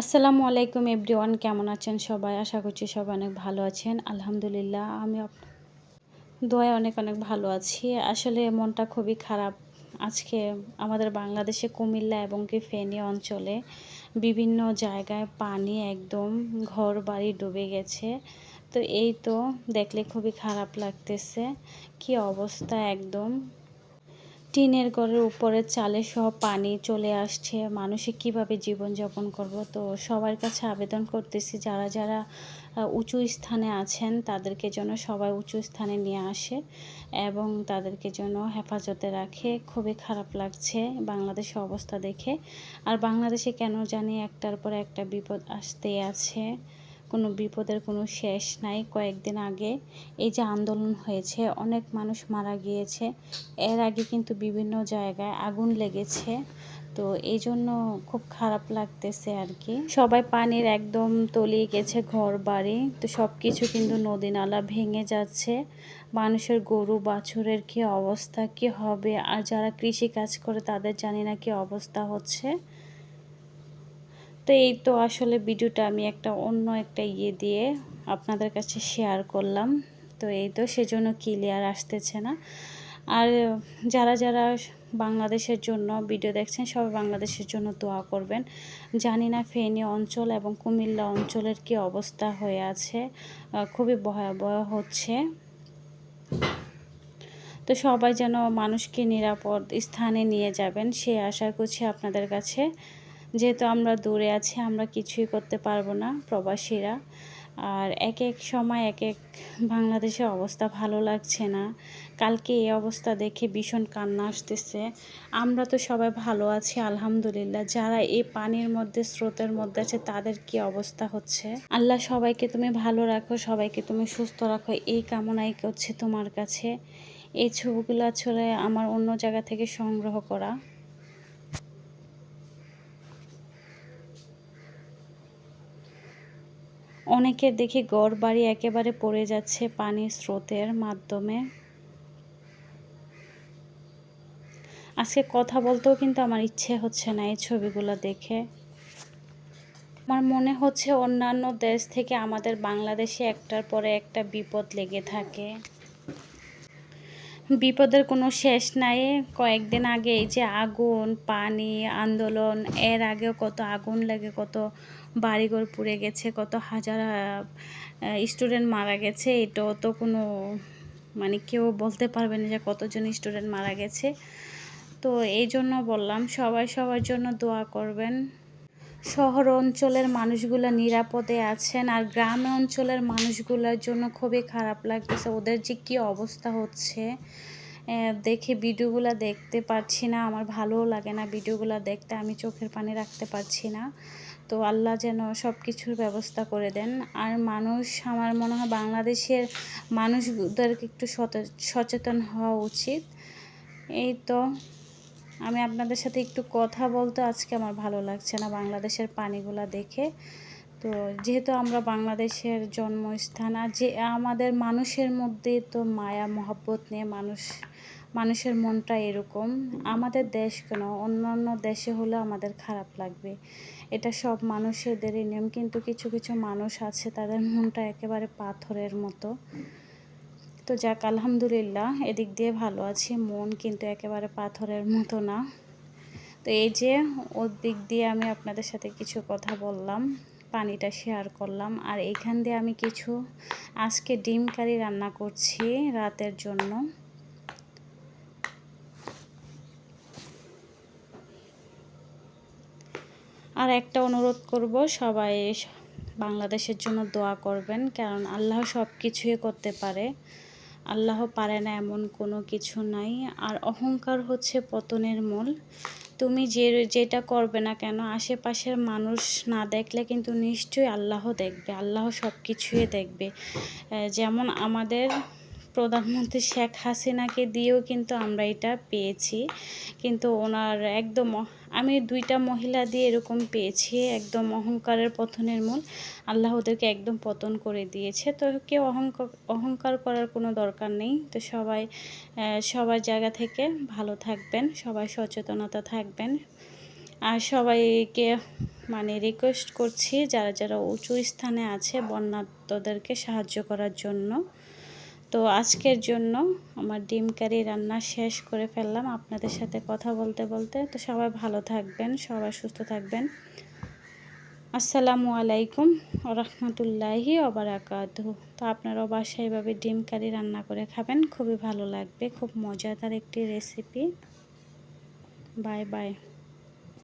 আসসালামু আলাইকুম এভরিওয়ান, কেমন আছেন সবাই? আশা করছি সবাই অনেক ভালো আছেন। আলহামদুলিল্লাহ, আমি দোয়ায় অনেক অনেক ভালো আছি। আসলে মনটা খুবই খারাপ। আজকে আমাদের বাংলাদেশে কুমিল্লা এবং কি ফেনী অঞ্চলে বিভিন্ন জায়গায় পানি একদম ঘর বাড়ি ডুবে গেছে। তো এই তো দেখলে খুবই খারাপ লাগতেছে। কি অবস্থা একদম। টিনের ঘরের উপরে চালে সব পানি চলে আসছে। মানুষে কীভাবে জীবনযাপন করব? তো সবার কাছে আবেদন করতেছি, যারা যারা উঁচু স্থানে আছেন, তাদেরকে যেন সবাই উঁচু স্থানে নিয়ে আসে এবং তাদেরকে যেন হেফাজতে রাখে। খুবই খারাপ লাগছে বাংলাদেশের অবস্থা দেখে। আর বাংলাদেশে কেন জানি একটার পর একটা বিপদ আসতেই আছে। কোনো বিপদের কোনো শেষ নাই। কয়েকদিন আগে এই যে আন্দোলন হয়েছে, অনেক মানুষ মারা গিয়েছে। এর আগে কিন্তু বিভিন্ন জায়গায় আগুন লেগেছে। তো এই জন্য খুব খারাপ লাগতেছে আর কি সবাই পানির একদম তলিয়ে গেছে ঘর বাড়ি। তো সব কিছু কিন্তু নদী নালা ভেঙে যাচ্ছে। মানুষের গরু, বাছুরের কি অবস্থা, কি হবে? আর যারা কৃষি কাজ করে তাদের জানি না কি অবস্থা হচ্ছে। তো এই তো আসলে ভিডিওটা আমি একটা অন্য একটা ইয়ে দিয়ে আপনাদের কাছে শেয়ার করলাম। তো এই তো সেজন্য ক্লিয়ার আসতেছে না। আর যারা যারা বাংলাদেশের জন্য ভিডিও দেখছেন, সবাই বাংলাদেশের জন্য দোয়া করবেন। জানি না ফেনী অঞ্চল এবং কুমিল্লা অঞ্চলের কি অবস্থা হয়ে আছে খুবই ভয়াবহ হচ্ছে। তো সবাই যেন মানুষকে নিরাপদ স্থানে নিয়ে যাবেন, সে আশা করছি আপনাদের কাছে যেহেতু আমরা দূরে আছি, আমরা কিছুই করতে পারব না প্রবাসীরা। আর এক এক সময় এক এক বাংলাদেশের অবস্থা ভালো লাগছে না। কালকে এই অবস্থা দেখে ভীষণ কান্না আসতেছে। আমরা তো সবাই ভালো আছি, আলহামদুলিল্লাহ। যারা এই পানির মধ্যে, স্রোতের মধ্যে আছে, তাদের কি অবস্থা হচ্ছে? আল্লাহ সবাইকে তুমি ভালো রাখো, সবাইকে তুমি সুস্থ রাখো। এই কামনাই করছে তোমার কাছে। এই ছবিগুলো আসলে আমার অন্য জায়গা থেকে সংগ্রহ করা। অনেকের দেখি গড় বাড়ি একেবারে পড়ে যাচ্ছে পানির স্রোতের মাধ্যমে। আজকে কথা বলতেও কিন্তু আমার ইচ্ছে হচ্ছে না এই ছবিগুলো দেখে। আমার মনে হচ্ছে অন্যান্য দেশ থেকে আমাদের বাংলাদেশে একটার পরে একটা বিপদ লেগে থাকে। বিপদের কোনো শেষ নাই। কয়েকদিন আগে এই যে আগুন, পানি, আন্দোলন, এর আগেও কত আগুন লেগে, কত বাড়িঘর পুড়ে গেছে, কত হাজার স্টুডেন্ট মারা গেছে, এটাও তো কোনো মানে কেউ বলতে পারবে না যে কতজন স্টুডেন্ট মারা গেছে। তো এই জন্য বললাম, সবাই সবার জন্য দোয়া করবেন। শহর অঞ্চলের মানুষগুলো নিরাপদে আছেন আর গ্রাম অঞ্চলের মানুষগুলোর জন্য খুবই খারাপ লাগতেছে। ওদের যে কী অবস্থা হচ্ছে দেখে ভিডিওগুলো দেখতে পারছি না। আমার ভালোও লাগে না ভিডিওগুলো দেখতে, আমি চোখের পানি রাখতে পারছি না। তো আল্লাহ যেন সব কিছুর ব্যবস্থা করে দেন। আর মানুষ, আমার মনে হয় বাংলাদেশের মানুষদেরকে একটু সচেতন হওয়া উচিত। এই তো। আমি আপনাদের সাথে একটু কথা বলতে আজকে আমার ভালো লাগছে না বাংলাদেশের পানিগুলা দেখে। তো যেহেতু আমরা বাংলাদেশের জন্মস্থান, আর যে আমাদের মানুষের মধ্যে তো মায়া, মহব্বত নিয়ে মানুষ, মানুষের মনটা এরকম, আমাদের দেশ কেন? অন্যান্য দেশে হলে আমাদের খারাপ লাগবে। এটা সব মানুষেদেরই নিয়ম, কিন্তু কিছু কিছু মানুষ আছে তাদের মনটা একেবারে পাথরের মতো। তো যাক, আলহামদুলিল্লাহ, এদিক দিয়ে ভালো আছি। মন কিন্তু একেবারে পাথরের মতো না। তো এই যে ওর দিক দিয়ে আমি আপনাদের সাথে কিছু কথা বললাম, পানিটা শেয়ার করলাম, আর এখান দিয়ে আমি কিছু আজকে ডিম কারি রান্না করছি রাতের জন্য। আর একটা অনুরোধ করব, সবাই বাংলাদেশের জন্য দোয়া করবেন, কারণ আল্লাহ সব কিছুই করতে পারে। আল্লাহ পারে না এমন কোনো কিছু নাই। আর অহংকার হচ্ছে পতনের মূল। তুমি যে যেটা করবে না কেন, আশেপাশের মানুষ না দেখলে কিন্তু নিশ্চয়ই আল্লাহ দেখবে। আল্লাহ সব কিছুই দেখবে যেমন আমাদের প্রধানমন্ত্রী শেখ হাসিনাকে দিয়েও কিন্তু আমরা এটা পেয়েছি। কিন্তু ওনার একদম আমি দুইটা মহিলা দিয়ে এরকম পেয়েছি, একদম অহংকারের পতনের মূল। আল্লাহ ওদেরকে একদম পতন করে দিয়েছে। তো কেউ অহংকার অহংকার করার কোনো দরকার নেই। তো সবাই সবার জায়গা থেকে ভালো থাকবেন, সবাই সচেতনতা থাকবেন। আর সবাইকে মানে রিকোয়েস্ট করছি, যারা যারা উঁচু স্থানে আছে বন্যাত্মদেরকে সাহায্য করার জন্য। তো আজকের জন্য আমার ডিম কারি রান্না শেষ করে ফেললাম। আপনাদের সাথে কথা বলতে বলতে। তো সবাই ভালো থাকবেন, সবাই সুস্থ থাকবেন। আসসালামু আলাইকুম রহমতুল্লাহি ওবরাকাত তো আপনারাও বাসায় এভাবে ডিম কারি রান্না করে খাবেন, খুবই ভালো লাগবে, খুব মজাদার একটি রেসিপি। Bye bye.